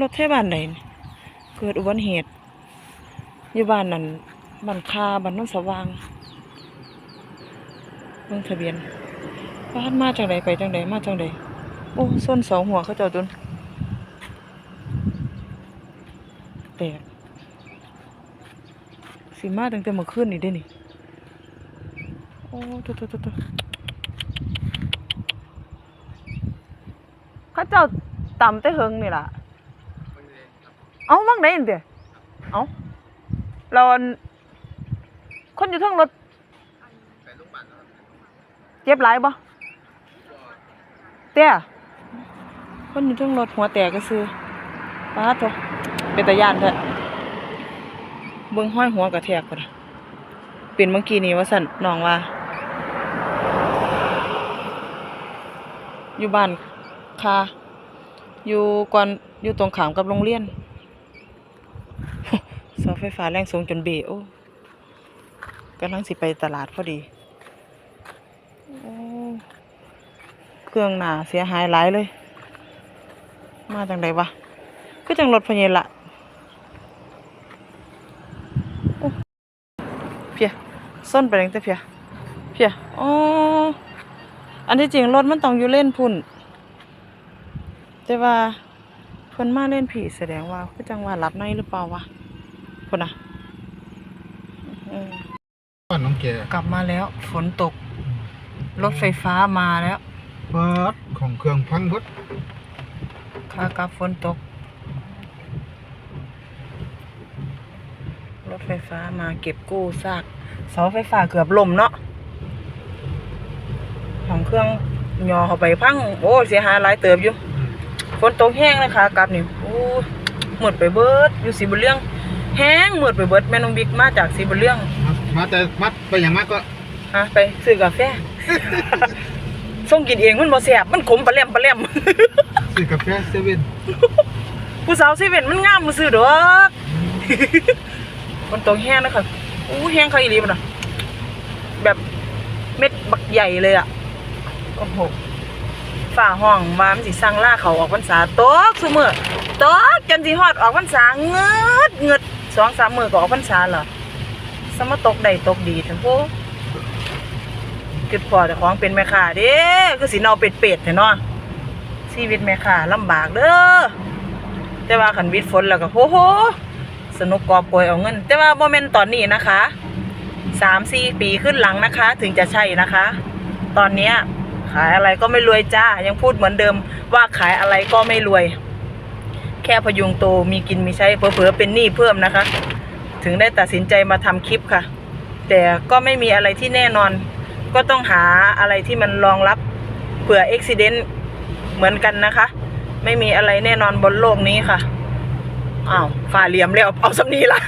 รถเทบ้านใดนี่เกิดอุบัติเหตุอยู่บ้านนั่นบ้านคาบ้านโนนสว่างเบิ่งทะเบียนบ้านมาจังไดไปจังไดมาจังไดโอ้ส้นสองหัวเขาเจ้าจนแตกสิมาตั้งแต่เมื่อคืนนี่เด้นี่โอ้ตัวตัวตัวตัวเขาเจ้า ต่ำแต่เฮงนี่ล่ะเอ้ามั่งได้ยินเดี๋ยเอ้าเราคนอยู่ทั้งรถเจ็บหลายบ่เตี้ยคนอยู่ทั้งรถหัวแตกก็ซื้อป้าดเถอเป็นตาย่านเถอะเบิ่งห้อยหัวกระแทกก่อนเป็นเมื่อกี้นี้ว่าสั่นน้องว่า อยู่บ้านคา อยู่ก่อนอยู่ตรงขามกับโรงเรียนเสาไฟฟ้าแรงสูงจนเบโอ้กำลังสิไปตลาดพอดี เครื่องหนาเสียหายหลายเลย มาจังไดวะคือจังรถพยาละโอ้เพียส้นไปยังแต่เพียเพียอ๋ออันที่จริงรถมันต้องอยู่เล่นพุ่น แต่ว่าเพิ่นมาเล่นผีแสดงว่าคือจังว่าหลับในหรือเปล่าวะพุ่นน่ะอืมบ้านน้องแกกลับมาแล้ว ฝนตก รถไฟฟ้ามาแล้วเบิดของเครื่องพังเบิดขากลับฝนตก รถไฟฟ้ามาเก็บกู้ซากเสาไฟฟ้าเกือบล่มเนาะของเครื่องยอเข้าไปพัง โอ้เสียหายหลายเติบอยู่ ฝนตกแห้งเลยค่ะกลับนี่โอ้หมดไปเบิดอยู่สีบุญเรื่อง แห้งหมดไปเบิดแม่น้องบิ๊กมาจากสีบุญเรื่องมามาแต่มัดไปอย่างมากก็ฮะไปซื้อกาแฟส่งกินเองมันบ่แซ่บมันขมปลาแหลมปลาแหลมซื้อกาแฟเซเว่นผู้สาวเซเว่นมันงามมือซื้อดอกฝนตกแห้งนะคะอู้แห้งเขาอีหลีมันอะแบบเม็ดบักใหญ่เลยอะโอ้โห ฝ่าห้องว่ามันสิสั่งล่าเขาออกพรรษาตกซุมื้อตกจนสิฮอดออกพรรษาเงืดเงืดสองสามมื้อก็ออกพรรษาเหรอสมตกได้ตกดีทั้งพวกคิดพอแต่ของเป็นแม่ค้าเด้คือสิเนาเป็ดๆแท้เนาะชีวิตแม่ค้าลำบากเด้อแต่ว่าขันวิดฝนแล้วก็โหโหสนุกกอบโกยเอาเงิน แต่ว่าโมเมนต์ตอนนี้นะคะสามสี่ปีขึ้นหลังนะคะ ถึงจะใช่นะคะ ตอนเนี้ย ขายอะไรก็ไม่รวยจ้า ยังพูดเหมือนเดิมว่าขายอะไรก็ไม่รวย แค่พยุงโตมีกินมีใช้เผลอๆเป็นหนี้เพิ่มนะคะ ถึงได้ตัดสินใจมาทำคลิปค่ะ แต่ก็ไม่มีอะไรที่แน่นอน ก็ต้องหาอะไรที่มันรองรับเผื่ออุบิเหตุเหมือนกันนะคะ ไม่มีอะไรแน่นอนบนโลกนี้ค่ะอ้าวฝ่าเหลี่ยมแล้วเอาสำนีละ